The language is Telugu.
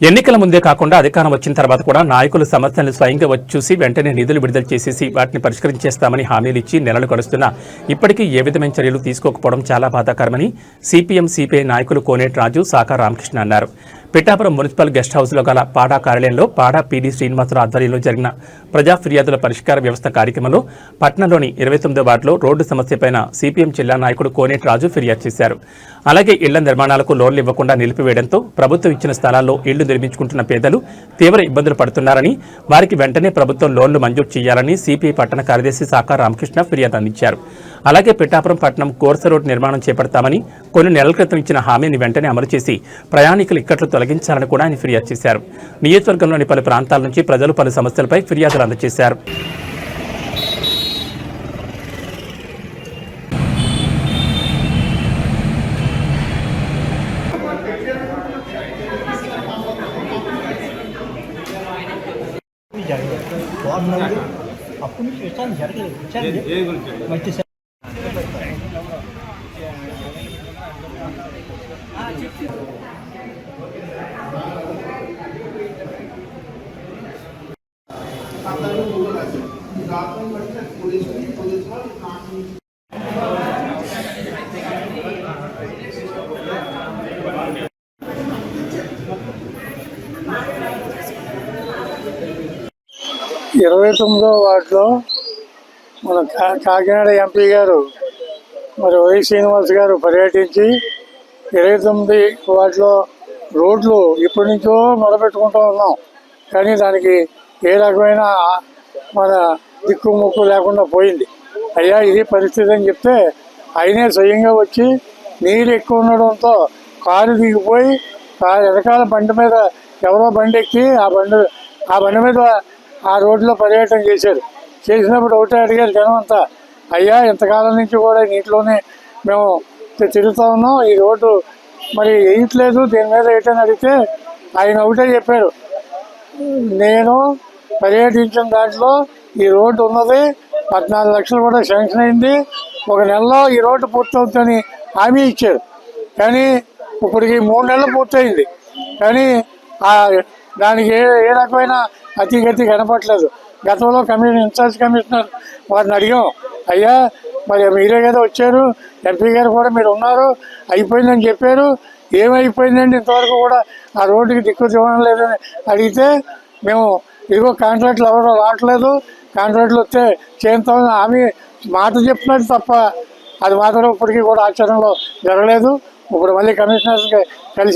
ఎన్నికల ముందే కాకుండా అధికారం వచ్చిన తర్వాత కూడా నాయకులు సమస్యలను స్వయంగా వచ్చి చూసి వెంటనే నిధులు విడుదల చేసేసి వాటిని పరిష్కరించేస్తామని హామీలు ఇచ్చి నెలలు గడుస్తున్నా ఇప్పటికీ ఏ విధమైన చర్యలు తీసుకోకపోవడం చాలా బాధాకరమని సిపిఎం సిపిఐ నాయకులు కోనేటి రాజు సాకా రామకృష్ణ అన్నారు. పిఠాపురం మున్సిపల్ గెస్ట్ హౌస్లో గల పాడా కార్యాలయంలో పాడా పీడీ శ్రీనివాసరావు ఆధ్వర్యంలో జరిగిన ప్రజా ఫిర్యాదుల పరిష్కార వ్యవస్థ కార్యక్రమంలో పట్నంలోని ఇరవై తొమ్మిదో వార్డులో రోడ్డు సమస్యపైన సిపిఎం జిల్లా నాయకుడు కోనేటి రాజు ఫిర్యాదు చేశారు. అలాగే ఇళ్ళ నిర్మాణాలకు లోన్లు ఇవ్వకుండా నిలిపివేయడంతో ప్రభుత్వం ఇచ్చిన స్థలాల్లో ఇళ్ళు నిర్మించుకుంటున్న పేదలు తీవ్ర ఇబ్బందులు పడుతున్నారని వారికి వెంటనే ప్రభుత్వం లోన్లు మంజూరు చేయాలని సిపిఐ పట్టణ కార్యదర్శి సాకా రామకృష్ణ ఫిర్యాదు అందించారు. అలాగే పిఠాపురం పట్టణం కోర్స రోడ్ నిర్మాణం చేపడతామని కొన్ని నెలల క్రితం ఇచ్చిన హామీని వెంటనే అమలు చేసి ప్రయాణికుల ఇక్కట్లు తొలగించాలని కూడా ఆయన ఫిర్యాదు చేశారు. నియోజకవర్గంలోని పలు ప్రాంతాల నుంచి ప్రజలు పలు సమస్యలపై ఫిర్యాదులు అందజేశారు. నుంచి విచారణ జరగలేదు. విచారణ మంచి ఇరవై తొమ్మిదో వార్డులో మన కా- కాకినాడ ఎంపీ గారు మరి వై శ్రీనివాస్ గారు పర్యటించి ఇరవై తొమ్మిది వాటిలో రోడ్లు ఇప్పటి నుంచో మొదలుపెట్టుకుంటూ ఉన్నాం. కానీ దానికి ఏ రకమైన మన దిక్కు ముక్కు లేకుండా పోయింది. అయ్యా ఇది పరిస్థితి అని చెప్తే ఆయనే స్వయంగా వచ్చి నీరు ఎక్కువ ఉండడంతో కారు దిగిపోయి ఆ వెనకాల బండి మీద ఎవరో బండి ఎక్కి ఆ బండి ఆ బండి మీద ఆ రోడ్లో పర్యటన చేశారు. చేసినప్పుడు ఒకటే అడిగారు జనం అంతా అయ్యా ఇంతకాలం నుంచి కూడా నీటిలోనే మేము తిరుగుతూ ఉన్నాం ఈ రోడ్డు మరి వేయట్లేదు దీని మీద వేయటని అడిగితే ఆయన ఒకటే చెప్పారు. నేను పర్యటించిన దాంట్లో ఈ రోడ్డు ఉన్నది పద్నాలుగు లక్షలు కూడా శాంక్షన్ అయింది. ఒక నెలలో ఈ రోడ్డు పూర్తవుతుందని హామీ ఇచ్చారు. కానీ ఇప్పటికి మూడు నెలలు పూర్తయింది. కానీ ఆ దానికి ఏ ఏ రకమైన అతిగతి కనపట్లేదు గతంలో కమిషన్ ఇన్ఛార్జ్ కమిషనర్ వారిని అడిగాం అయ్యా మరి మీరే కదా వచ్చారు ఎంపీ గారు కూడా మీరు ఉన్నారు అయిపోయిందని చెప్పారు. ఏమైపోయిందండి ఇంతవరకు కూడా ఆ రోడ్డుకి దిక్కు ఇవ్వడం లేదని అడిగితే మేము ఇదిగో కాంట్రాక్ట్లు ఎవరు రావట్లేదు కాంట్రాక్ట్లు వస్తే చేస్తామని ఆమె మాట చెప్పినట్టు తప్ప అది మాత్రం ఇప్పటికీ కూడా ఆచరణలో జరగలేదు. ఇప్పుడు మళ్ళీ కమిషనర్స్కి కలిసి